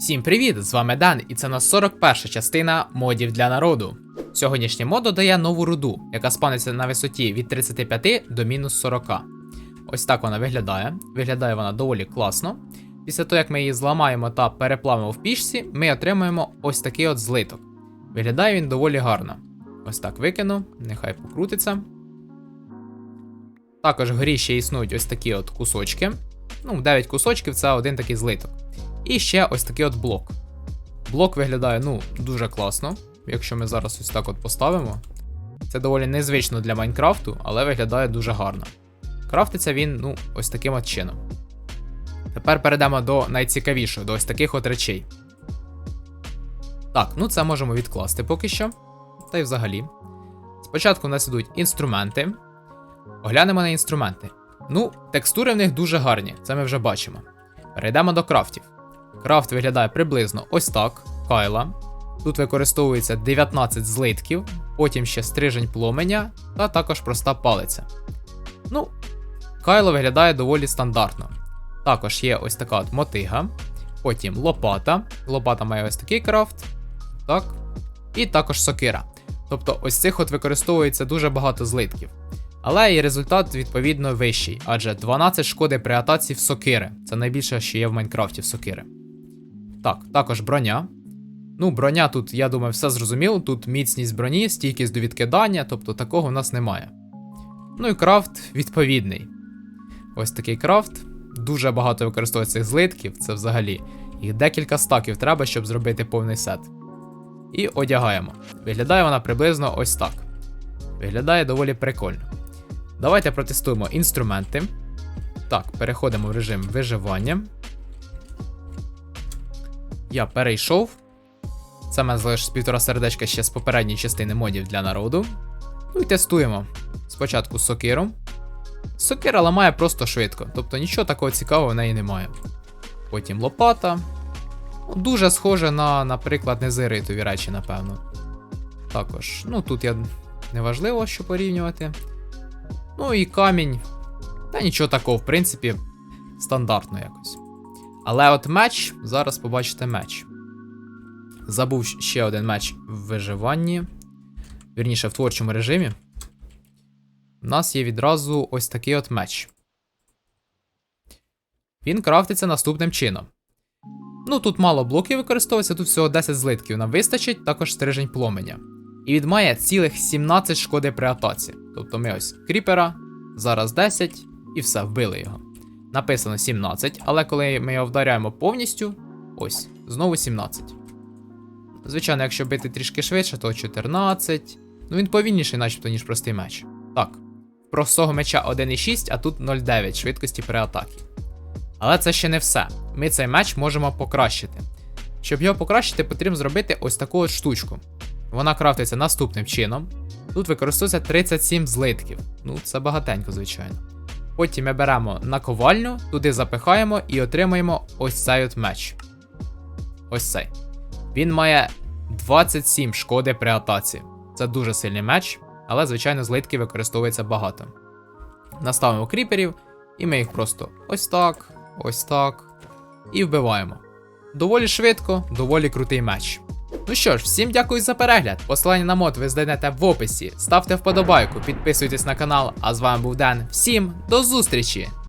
Всім привіт! З вами Дан, і це на 41 частина модів для народу. Сьогоднішній мод додає нову руду, яка спаниться на висоті від 35 до мінус 40. Ось так вона виглядає. Виглядає вона доволі класно. Після того, як ми її зламаємо та переплавимо в пічці, ми отримаємо ось такий от злиток. Виглядає він доволі гарно. Ось так викину, нехай покрутиться. Також в ще існують ось такі от кусочки. Ну, 9 кусочків це один такий злиток. І ще ось такий от блок. Блок виглядає ну, дуже класно. Якщо ми зараз ось так от поставимо. Це доволі незвично для Майнкрафту, але виглядає дуже гарно. Крафтиться він, ну, ось таким от чином. Тепер перейдемо до найцікавішого, до ось таких от речей. Так, ну це можемо відкласти поки що. Та й взагалі. Спочатку у нас ідуть інструменти. Оглянемо на інструменти. Ну, текстури в них дуже гарні, це ми вже бачимо. Перейдемо до крафтів. Крафт виглядає приблизно ось так: кайла. Тут використовується 19 злитків, потім ще стрижень пломеня та також проста палиця. Ну, кайло виглядає доволі стандартно. Також є ось така от мотига, потім лопата. Лопата має ось такий крафт. Так. І також сокира. Тобто ось цих от використовується дуже багато злитків. Але і результат відповідно вищий, адже 12 шкоди при атаці в сокири. Це найбільше, що є в Майнкрафті в сокири. Так, також броня. Ну, броня тут, я думаю, все зрозуміло. Тут міцність броні, стійкість до відкидання, тобто такого в нас немає. Ну і крафт відповідний. Ось такий крафт. Дуже багато використовується цих злитків, це взагалі. Їх декілька стаків треба, щоб зробити повний сет. І одягаємо. Виглядає вона приблизно ось так. Виглядає доволі прикольно. Давайте протестуємо інструменти. Так, переходимо в режим виживання. Я перейшов. Це мене залишилось півтора сердечка ще з попередньої частини модів для народу. Ну і тестуємо. Спочатку з сокиром. Сокира ламає просто швидко, тобто нічого такого цікавого в неї немає. Потім лопата. Ну, Дуже схоже на, наприклад, незеритові речі, напевно. Також, ну тут я неважливо, що порівнювати. Ну і камінь. Та нічого такого, в принципі, стандартно якось. Але от меч, зараз побачите меч. Забув ще один меч в виживанні. Вірніше, в творчому режимі. У нас є відразу ось такий от меч. Він крафтиться наступним чином. Ну, тут мало блоків використовується, тут всього 10 злитків нам вистачить, також стрижень пломеня. І він має цілих 17 шкоди при атаці. Тобто ми ось кріпера, зараз 10 і все, вбили його. Написано 17, але коли ми його вдаряємо повністю, ось, знову 17. Звичайно, якщо бити трішки швидше, то 14. Ну він повільніший, начебто, ніж простий меч. Так, простого меча 1,6, а тут 0,9 швидкості при атакі. Але це ще не все. Ми цей меч можемо покращити. Щоб його покращити, потрібно зробити ось таку от штучку. Вона крафтиться наступним чином. Тут використовується 37 злитків. Ну, це багатенько, звичайно. Потім ми беремо наковальню, туди запихаємо і отримаємо ось цей от меч. Ось цей. Він має 27 шкоди при атаці. Це дуже сильний меч, але, звичайно, злитки використовується багато. Наставимо кріперів, і ми їх просто ось так, ось так. І вбиваємо. Доволі швидко, доволі крутий меч. Ну що ж, всім дякую за перегляд. Посилання на мод ви знайдете в описі. Ставте вподобайку, підписуйтесь на канал. А з вами був Ден. Всім до зустрічі!